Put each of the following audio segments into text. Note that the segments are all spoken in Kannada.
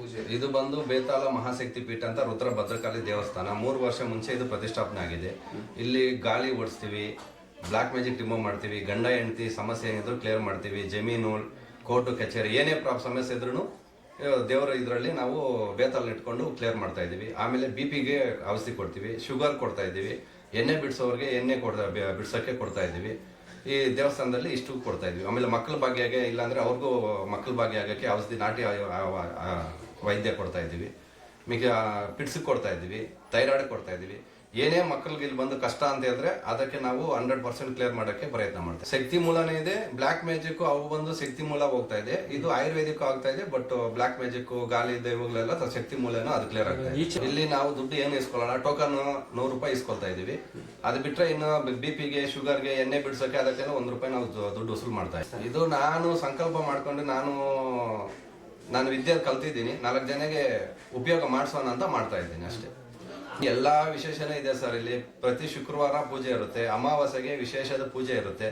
ಪೂಜೆ. ಇದು ಬಂದು ಬೇತಾಳ ಮಹಾಶಕ್ತಿ ಪೀಠ ಅಂತ ರುದ್ರ ಭದ್ರಕಾಳಿ ದೇವಸ್ಥಾನ. ಮೂರು ವರ್ಷ ಮುಂಚೆ ಇದು ಪ್ರತಿಷ್ಠಾಪನೆ ಆಗಿದೆ. ಇಲ್ಲಿ ಗಾಳಿ ಓಡಿಸ್ತೀವಿ, ಬ್ಲಾಕ್ ಮ್ಯಾಜಿಕ್ ರಿಮೂವ್ ಮಾಡ್ತೀವಿ, ಗಂಡ, ಹೆಂಡತಿ ಸಮಸ್ಯೆ ಏನಿದ್ರು ಕ್ಲಿಯರ್ ಮಾಡ್ತೀವಿ. ಜಮೀನು ಕೋರ್ಟು ಕಚೇರಿ, ಏನೇ ಪ್ರಾಬ್ ಸಮಸ್ಯೆ ಇದ್ರೂ ದೇವರ ಇದರಲ್ಲಿ ನಾವು ಬೇತಾಲ್ ಇಟ್ಕೊಂಡು ಕ್ಲಿಯರ್ ಮಾಡ್ತಾ ಇದ್ದೀವಿ. ಆಮೇಲೆ ಬಿ ಪಿಗೆ ಔಷಧಿ ಕೊಡ್ತೀವಿ, ಶುಗರ್ ಕೊಡ್ತಾ ಇದ್ದೀವಿ. ಎಣ್ಣೆ ಬಿಡಿಸೋರಿಗೆ ಎಣ್ಣೆ ಕೊಡ್ತಾ ಬಿಡ್ಸೋಕ್ಕೆ ಕೊಡ್ತಾ ಇದ್ದೀವಿ. ಈ ದೇವಸ್ಥಾನದಲ್ಲಿ ಇಷ್ಟು ಕೊಡ್ತಾ ಇದ್ವಿ ಆಮೇಲೆ ಮಕ್ಕಳ ಭಾಗ್ಯಗೆ, ಇಲ್ಲಾಂದ್ರೆ ಅವ್ರಿಗೂ ಮಕ್ಕಳ ಭಾಗ್ಯ ಆಗಕ್ಕೆ ಔಷಧಿ ನಾಟಿ ವೈದ್ಯ ಕೊಡ್ತಾ ಇದ್ದೀವಿ. ಮಿಗ ಪಿಡ್ಸಿಗೆ ಕೊಡ್ತಾ ಇದ್ದೀವಿ ಥೈರಾಯ್ಡ್ ಕೊಡ್ತಾ ಇದ್ದೀವಿ. ಏನೇ ಮಕ್ಕಳಿಗೆ ಇಲ್ಲಿ ಬಂದು ಕಷ್ಟ ಅಂತ ಹೇಳಿದ್ರೆ ಅದಕ್ಕೆ ನಾವು ಹಂಡ್ರೆಡ್ ಪರ್ಸೆಂಟ್ ಕ್ಲಿಯರ್ ಮಾಡೋಕ್ಕೆ ಪ್ರಯತ್ನ ಮಾಡ್ತೀವಿ. ಶಕ್ತಿ ಮೂಲನೇ ಇದೆ ಬ್ಲ್ಯಾಕ್ ಮ್ಯಾಜಿಕ್ ಅವು ಬಂದು ಶಕ್ತಿ ಮೂಲ ಹೋಗ್ತಾ ಇದೆ. ಇದು ಆಯುರ್ವೇದಿಕ್ ಆಗ್ತಾ ಇದೆ ಬಟ್ ಬ್ಲ್ಯಾಕ್ ಮ್ಯಾಜಿಕ್ ಗಾಲಿ ದೈವಗಳೆಲ್ಲ ಅಥವಾ ಶಕ್ತಿ ಮೂಲನೂ ಅದು ಕ್ಲಿಯರ್ ಆಗ್ತಾ ಇದೆ. ಇಲ್ಲಿ ನಾವು ದುಡ್ಡು ಏನು ಇಸ್ಕೊಳ್ಳೋಣ ಟೋಕನ್ ನೂರು ರೂಪಾಯಿ ಇಸ್ಕೊಳ್ತಾ ಇದ್ದೀವಿ. ಅದು ಬಿಟ್ರೆ ಇನ್ನು ಬಿ ಪಿಗೆ ಶುಗರ್ಗೆ ಎಣ್ಣೆ ಬಿಡ್ಸೋಕೆ ಅದಕ್ಕೆಲ್ಲ ಒಂದು ರೂಪಾಯಿ ನಾವು ದುಡ್ಡು ವಸೂಲು ಮಾಡ್ತಾ ಇದ್ದೀವಿ. ಇದು ನಾನು ಸಂಕಲ್ಪ ಮಾಡ್ಕೊಂಡು ನಾನು ನಾನು ವಿದ್ಯೆ ಕಲ್ತಿದ್ದೀನಿ. ನಾಲ್ಕು ಜನಗೆ ಉಪಯೋಗ ಮಾಡಿಸೋಣ ಅಂತ ಮಾಡ್ತಾ ಇದ್ದೀನಿ ಅಷ್ಟೇ. ಎಲ್ಲ ವಿಶೇಷನೇ ಇದೆ ಸರ್ ಇಲ್ಲಿ. ಪ್ರತಿ ಶುಕ್ರವಾರ ಪೂಜೆ ಇರುತ್ತೆ. ಅಮಾವಾಸ್ಯೆಗೆ ವಿಶೇಷದ ಪೂಜೆ ಇರುತ್ತೆ.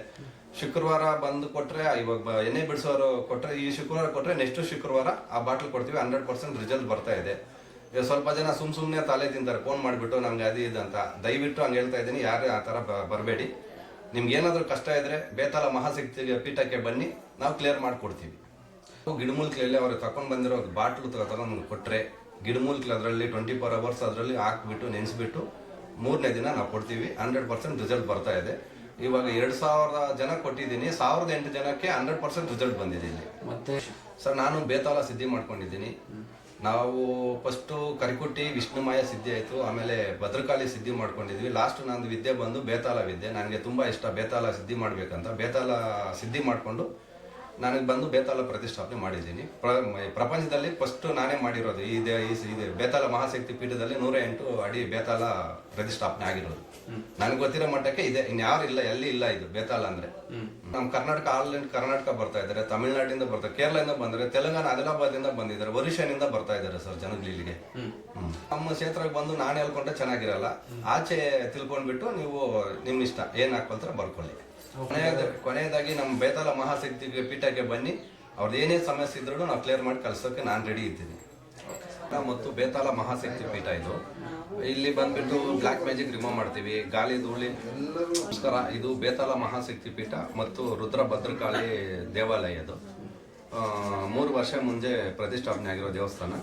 ಶುಕ್ರವಾರ ಬಂದು ಕೊಟ್ರೆ, ಇವಾಗ ಎಣ್ಣೆ ಬಿಡಿಸೋರು ಕೊಟ್ರೆ, ಈ ಶುಕ್ರವಾರ ಕೊಟ್ರೆ ನೆಕ್ಸ್ಟ್ ಶುಕ್ರವಾರ ಆ ಬಾಟ್ಲ್ ಕೊಡ್ತೀವಿ. ಹಂಡ್ರೆಡ್ ಪರ್ಸೆಂಟ್ ರಿಸಲ್ಟ್ ಬರ್ತಾ ಇದೆ. ಈಗ ಸ್ವಲ್ಪ ಜನ ಸುಮ್ ಸುಮ್ನೆ ತಲೆ ತಿಂತಾರೆ. ಫೋನ್ ಮಾಡಿಬಿಟ್ಟು ನಮ್ಗೆ ಅದು ಇದು ಅಂತ. ದಯವಿಟ್ಟು ಹಂಗೆ ಹೇಳ್ತಾ ಇದ್ದೀನಿ. ಯಾರು ಆ ಥರ ಬರಬೇಡಿ. ನಿಮ್ಗೆ ಏನಾದರೂ ಕಷ್ಟ ಇದ್ರೆ ಬೇತಾಲ ಮಹಾಶಕ್ತಿ ಪೀಠಕ್ಕೆ ಬನ್ನಿ. ನಾವು ಕ್ಲಿಯರ್ ಮಾಡಿಕೊಡ್ತೀವಿ. ಗಿಡಮೂಲಿಕೆಯಲ್ಲಿ ಅವ್ರು ತಗೊಂಡ್ ಬಂದಿರೋ ಬಾಟ್ಲು ತಗೊಂಡು ಕೊಟ್ರೆ ಗಿಡಮೂಲಿಕೆ ಅದರಲ್ಲಿ ಟ್ವೆಂಟಿ ಫೋರ್ ಅವರ್ಸ್ ಅದರಲ್ಲಿ ಹಾಕ್ಬಿಟ್ಟು ನೆನೆಸ್ಬಿಟ್ಟು ಮೂರನೇ ದಿನ ನಾವು ಕೊಡ್ತೀವಿ. ಹಂಡ್ರೆಡ್ ಪರ್ಸೆಂಟ್ ರಿಸಲ್ಟ್ ಬರ್ತಾ ಇದೆ. ಇವಾಗ ಎರಡು ಸಾವಿರದ ಜನ ಕೊಟ್ಟಿದ್ದೀನಿ. ಸಾವಿರದ ಎಂಟು ಜನಕ್ಕೆ ಹಂಡ್ರೆಡ್ ಪರ್ಸೆಂಟ್ ರಿಸಲ್ಟ್ ಬಂದಿದ್ದೀನಿ ಮತ್ತೆ? ಸರ್ ನಾನು ಬೇತಾಲ ಸಿದ್ಧಿ ಮಾಡ್ಕೊಂಡಿದ್ದೀನಿ. ನಾವು ಫಸ್ಟು ಕರಿಕುಟ್ಟಿ ವಿಷ್ಣುಮಾಯ ಸಿದ್ಧಿ ಆಯಿತು. ಆಮೇಲೆ ಭದ್ರಕಾಳಿ ಸಿದ್ಧಿ ಮಾಡ್ಕೊಂಡಿದ್ವಿ. ಲಾಸ್ಟ್ ನಂದು ವಿದ್ಯೆ ಬಂದು ಬೇತಾಲ ವಿದ್ಯೆ. ನನಗೆ ತುಂಬ ಇಷ್ಟ. ಬೇತಾಲ ಸಿದ್ಧಿ ಮಾಡಬೇಕಂತ. ಬೇತಾಲ ಸಿದ್ಧಿ ಮಾಡಿಕೊಂಡು ನನಗೆ ಬಂದು ಬೇತಾಳ ಪ್ರತಿಷ್ಠಾಪನೆ ಮಾಡಿದ್ದೀನಿ. ಪ್ರ ಪ್ರಪಂಚದಲ್ಲಿ ಫಸ್ಟ್ ನಾನೇ ಮಾಡಿರೋದು ಇದೆ ದೇ ಈ ಇದೆ ಬೇತಾಳ ಮಹಾಶಕ್ತಿ ಪೀಠದಲ್ಲಿ ನೂರ ಎಂಟು ಅಡಿ ಬೇತಾಳ ಪ್ರತಿಷ್ಠಾಪನೆ ಆಗಿರೋದು. ನನಗೆ ಗೊತ್ತಿರೋ ಮಟ್ಟಕ್ಕೆ ಇದೆ. ಇನ್ಯಾರು ಇಲ್ಲ ಎಲ್ಲಿ ಇಲ್ಲ ಇದು ಬೇತಾಳ ಅಂದ್ರೆ. ನಮ್ಮ ಕರ್ನಾಟಕ ಆಲ್ ಇಂಡ್ ಕರ್ನಾಟಕ ಬರ್ತಾ ಇದ್ದಾರೆ ತಮಿಳ್ನಾಡಿಂದ ಬರ್ತಾರೆ ಕೇರಳದಿಂದ ಬಂದ್ರೆ ತೆಲಂಗಾಣ ಆದಿಲಾಬಾದಿಂದ ಬಂದಿದ್ದಾರೆ ಒರಿಶಾನಿಂದ ಬರ್ತಾ ಇದ್ದಾರೆ ಸರ್ ಜನಗಳು ಇಲ್ಲಿಗೆ. ನಮ್ಮ ಕ್ಷೇತ್ರಕ್ಕೆ ಬಂದು ನಾನು ಹೇಳ್ಕೊಂಡ್ರೆ ಚೆನ್ನಾಗಿರಲ್ಲ. ಆಚೆ ತಿಳ್ಕೊಂಡ್ಬಿಟ್ಟು ನೀವು ನಿಮ್ ಇಷ್ಟ ಏನ್ ಹಾಕೊಳ್ತಾರೆ ಬರ್ಕೊಳ್ಳಿ. ಕೊನೆಯದಾಗಿ ನಮ್ಮ ಬೇತಾಲ ಮಹಾಶಕ್ತಿ ಪೀಠಕ್ಕೆ ಬನ್ನಿ. ಅವ್ರದ್ದು ಏನೇ ಸಮಸ್ಯೆ ಇದ್ರೂ ನಾವು ಕ್ಲಿಯರ್ ಮಾಡಿ ಕಳ್ಸೋಕೆ ನಾನು ರೆಡಿ ಇದ್ದೀನಿ. ಮತ್ತು ಬೇತಾಲ ಮಹಾಶಕ್ತಿ ಪೀಠ ಇದು. ಇಲ್ಲಿ ಬಂದ್ಬಿಟ್ಟು ಬ್ಲಾಕ್ ಮ್ಯಾಜಿಕ್ ರಿಮೂವ್ ಮಾಡ್ತೀವಿ. ಗಾಳಿ ಧೂಳಿ. ಇದು ಬೇತಾಲ ಮಹಾಶಕ್ತಿ ಪೀಠ ಮತ್ತು ರುದ್ರ ಭದ್ರಕಾಳಿ ದೇವಾಲಯ ಇದು. ಮೂರು ವರ್ಷ ಮುಂಚೆ ಪ್ರತಿಷ್ಠಾಪನೆ ಆಗಿರೋ ದೇವಸ್ಥಾನ.